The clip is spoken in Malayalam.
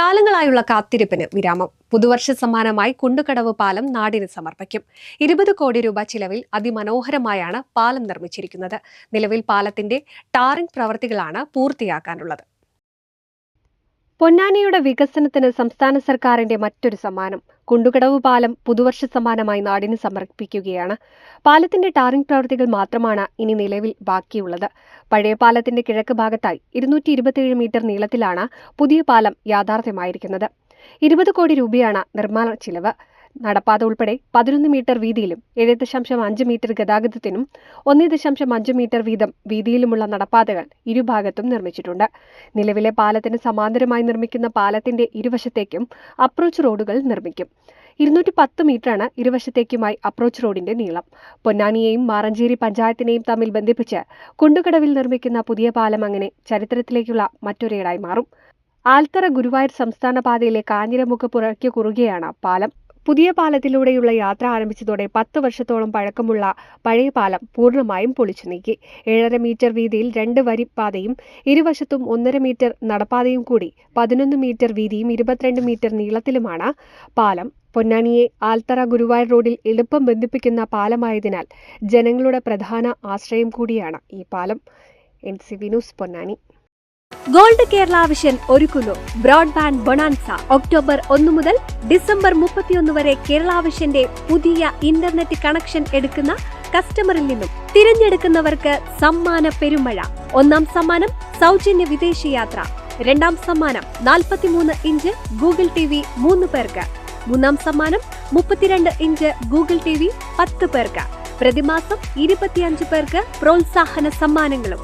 കാലങ്ങളായുള്ള കാത്തിരിപ്പിന് വിരാമം. പുതുവർഷ സമ്മാനമായി കുണ്ടുകടവ് പാലം നാടിന് സമർപ്പിക്കും. ഇരുപത് കോടി രൂപ ചിലവിൽ അതിമനോഹരമായാണ് പാലം നിർമ്മിച്ചിരിക്കുന്നത്. നിലവിൽ പാലത്തിന്റെ ടാറിംഗ് പ്രവർത്തികളാണ് പൂർത്തിയാക്കാനുള്ളത്. പൊന്നാനിയുടെ വികസനത്തിന് സംസ്ഥാന സർക്കാരിന്റെ മറ്റൊരു സമ്മാനം. കുണ്ടുകടവ് പാലം പുതുവർഷ സമ്മാനമായി നാടിന് സമർപ്പിക്കുകയാണ്. പാലത്തിന്റെ ടാറിംഗ് പ്രവൃത്തികൾ മാത്രമാണ് ഇനി നിലവിൽ ബാക്കിയുള്ളത്. പഴയ പാലത്തിന്റെ കിഴക്ക് ഭാഗത്തായി ഇരുന്നൂറ്റി ഇരുപത്തിയേഴ് മീറ്റർ നീളത്തിലാണ് പുതിയ പാലം യാഥാർത്ഥ്യമായിരിക്കുന്നത്. ഇരുപത് കോടി രൂപയാണ് നിർമ്മാണ ചിലവ്. നടപ്പാത ഉൾപ്പെടെ പതിനൊന്ന് മീറ്റർ വീതിയിലും ഏഴ് ദശാംശം അഞ്ച് മീറ്റർ ഗതാഗതത്തിനും ഒന്നേ ദശാംശം അഞ്ച് മീറ്റർ വീതം വീതിയിലുമുള്ള നടപ്പാതകൾ ഇരുഭാഗത്തും നിർമ്മിച്ചിട്ടുണ്ട്. നിലവിലെ പാലത്തിന് സമാന്തരമായി നിർമ്മിക്കുന്ന പാലത്തിന്റെ ഇരുവശത്തേക്കും അപ്രോച്ച് റോഡുകൾ നിർമ്മിക്കും. ഇരുന്നൂറ്റി പത്ത് മീറ്ററാണ് ഇരുവശത്തേക്കുമായി അപ്രോച്ച് റോഡിന്റെ നീളം. പൊന്നാനിയെയും മാറഞ്ചേരി പഞ്ചായത്തിനെയും തമ്മിൽ ബന്ധിപ്പിച്ച് കുണ്ടുകടവിൽ നിർമ്മിക്കുന്ന പുതിയ പാലം അങ്ങനെ ചരിത്രത്തിലേക്കുള്ള മറ്റൊരേടായി മാറും. ആൽത്തറ ഗുരുവായൂർ സംസ്ഥാന പാതയിലെ കാഞ്ഞിരമുക്ക് പുറയ്ക്ക് കുറുകെയാണ് പാലം. പുതിയ പാലത്തിലൂടെയുള്ള യാത്ര ആരംഭിച്ചതോടെ പത്ത് വർഷത്തോളം പഴക്കമുള്ള പഴയ പാലം പൂർണമായും പൊളിച്ചു നീക്കി. ഏഴര മീറ്റർ വീതിയിൽ രണ്ട് വരി പാതയും ഇരുവശത്തും ഒന്നര മീറ്റർ നടപ്പാതയും കൂടി പതിനൊന്ന് മീറ്റർ വീതിയും ഇരുപത്തിരണ്ട് മീറ്റർ നീളത്തിലുമാണ് പാലം. പൊന്നാനിയെ ആൽത്തറ ഗുരുവായൂർ റോഡിൽ എളുപ്പം ബന്ധിപ്പിക്കുന്ന പാലമായതിനാൽ ജനങ്ങളുടെ പ്രധാന ആശ്രയം കൂടിയാണ് ഈ പാലം. N C V news Ponnani. Gold Kerala vision ഒരുക്കുന്നു. Broadband bonanza. ഒക്ടോബർ ഒന്ന് മുതൽ ഡിസംബർ മുപ്പത്തിയൊന്ന് വരെ കേരള വിഷന്റെ പുതിയ ഇന്റർനെറ്റ് കണക്ഷൻ എടുക്കുന്ന കസ്റ്റമറിൽ നിന്നും തിരഞ്ഞെടുക്കുന്നവർക്ക് സമ്മാന പെരുമഴ. ഒന്നാം സമ്മാനം സൗജന്യ വിദേശയാത്ര. രണ്ടാം സമ്മാനം നാൽപ്പത്തിമൂന്ന് ഇഞ്ച് ഗൂഗിൾ ടി വി മൂന്ന് പേർക്ക്. മൂന്നാം സമ്മാനം മുപ്പത്തിരണ്ട് ഇഞ്ച് ഗൂഗിൾ ടി വി പത്ത് പേർക്ക്. പ്രതിമാസം ഇരുപത്തിയഞ്ച് പേർക്ക് പ്രോത്സാഹന സമ്മാനങ്ങളും.